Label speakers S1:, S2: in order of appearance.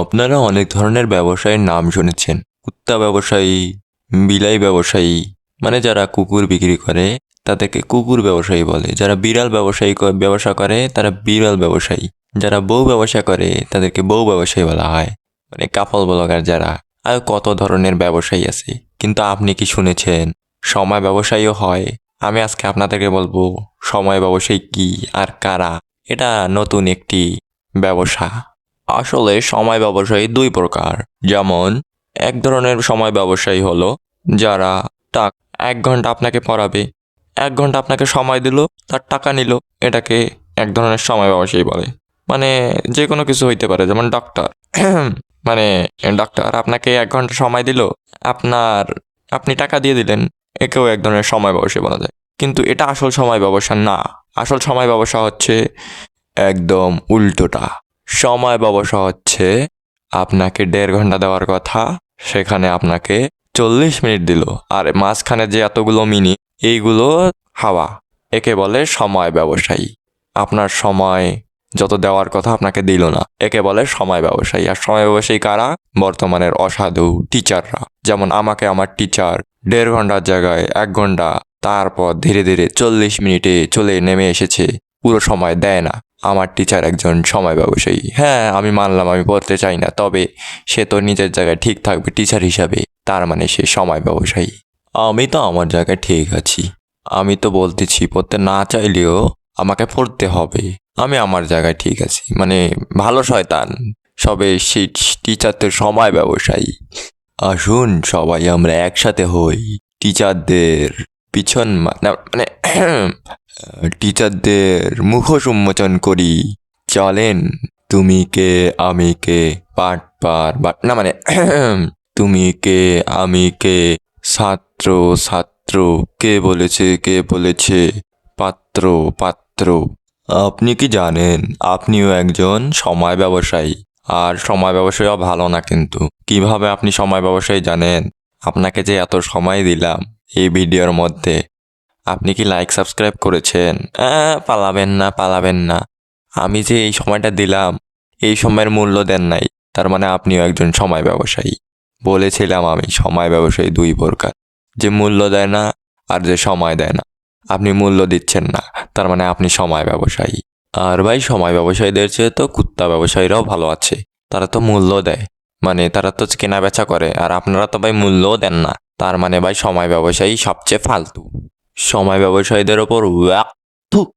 S1: আপনারা অনেক ধরনের ব্যবসায়ের নাম শুনেছেন। কুত্তা ব্যবসায়ী, বিলাই ব্যবসায়ী মানে যারা কুকুর বিক্রি করে, তাদেরকে কুকুর ব্যবসায়ী বলে। যারা বিড়াল ব্যবসায়ী ব্যবসা করে, তারা বিড়াল ব্যবসায়ী। যারা বউ ব্যবসা করে, তাদেরকে বউ ব্যবসায়ী বলা হয়। মানে কাপল ব্লগার যারা। আর কত ধরনের ব্যবসায়ী আছে। কিন্তু আপনি কি শুনেছেন? সময় ব্যবসায়ীও হয়। আমি আজকে আপনাদেরকে বলব, সময় ব্যবসায়ী কি আর কারা? এটা নতুন একটি ব্যবসা। আসলে সময় ব্যবসায়ী দুই প্রকার। যেমন, এক ধরনের সময় ব্যবসায়ী হলো যারা টাক এক ঘণ্টা আপনাকে পড়াবে। এক ঘণ্টা আপনাকে সময় দিল, তার টাকা নিল, এটাকে এক ধরনের সময় ব্যবসায়ী বলে। মানে যে কোনো কিছু হইতে পারে, যেমন ডক্টর মানে ডক্টর আপনাকে এক ঘণ্টা সময় দিল, আপনার, আপনি টাকা দিয়ে দিলেন, একেও এক ধরনের সময় ব্যবসায়ী বলা যায়। কিন্তু এটা আসল সময় ব্যবসা না। আসল সময় ব্যবসা হচ্ছে একদম উল্টোটা। সময় ব্যবসা হচ্ছে আপনাকে দেড় ঘণ্টা দেওয়ার কথা, সেখানে আপনাকে চল্লিশ মিনিট দিল। আর মাঝখানে যে এতগুলো মিনিট এইগুলো হাওয়া। একে বলে সময় ব্যবসায়ী। আপনার সময় যত দেওয়ার কথা আপনাকে দিল না, একে বলে সময় ব্যবসায়ী। আর সময় ব্যবসায়ী কারা? বর্তমানের অসাধু টিচাররা। যেমন আমাকে আমার টিচার দেড় ঘণ্টার জায়গায় এক ঘণ্টা, তারপর ধীরে ধীরে চল্লিশ মিনিটে চলে নেমে এসেছে। পুরো সময় দেয় না। আমার টিচার একজন সময় ব্যবসায়ী হ্যাঁ আমি মানলাম, আমি পড়তে চাই না, তবে সে তো নিজের জায়গায় ঠিক থাকবে টিচার হিসাবে। তার মানে সে সময় ব্যবসায়ী আমি তো আমার জায়গায় ঠিক আছি। আমি তো বলতেছি, পড়তে না চাইলেও আমাকে পড়তে হবে। আমি আমার জায়গায় ঠিক আছি। মানে ভালো শয়তান। সবে সেই টিচার তো সময় ব্যবসায়ী আসুন সবাই আমরা একসাথে হই। টিচারদের পিছন মা- মানে টিচারদের মুখোশ উন্মোচন করি। চলেন, তুমি কে, আমি কে পাট পার বা না মানে তুমি কে, আমি কে, ছাত্র ছাত্র, কে বলেছে কে বলেছে, পাত্র পাত্র। আপনি কি জানেন, আপনিও একজন সময় ব্যবসায়ী। আর সময় ব্যবসায়ীও ভালো না কিন্তু। কীভাবে আপনি সময় ব্যবসায়ী জানেন? আপনাকে যে এত সময় দিলাম এই ভিডিওর মধ্যে। আপনি কি লাইক সাবস্ক্রাইব করেছেন? পালাবেন না পালাবেন না। আমি যে এই সময়টা দিলাম, এই সময়ের মূল্য দেন নাই। তার মানে আপনিও একজন সময় ব্যবসায়ী। বলেছিলাম আমি, সময় ব্যবসায়ী দুই প্রকার। যে মূল্য দেয় না, আর যে সময় দেয় না। আপনি মূল্য দিচ্ছেন না, তার মানে আপনি সময় ব্যবসায়ী। আর ভাই, সময় ব্যবসায়ীদের চেয়ে তো কুত্তা ব্যবসায়ীরাও ভালো আছে। তারা তো মূল্য দেয়। মানে তারা তো কেনা বেচা করে। আর আপনারা তো ভাই মূল্যও দেন না। তার মানে ভাই, সময় ব্যবসায়ী সবচেয়ে ফালতু। সময় ব্যবসায়ীদের ওপর ওয়াক থুক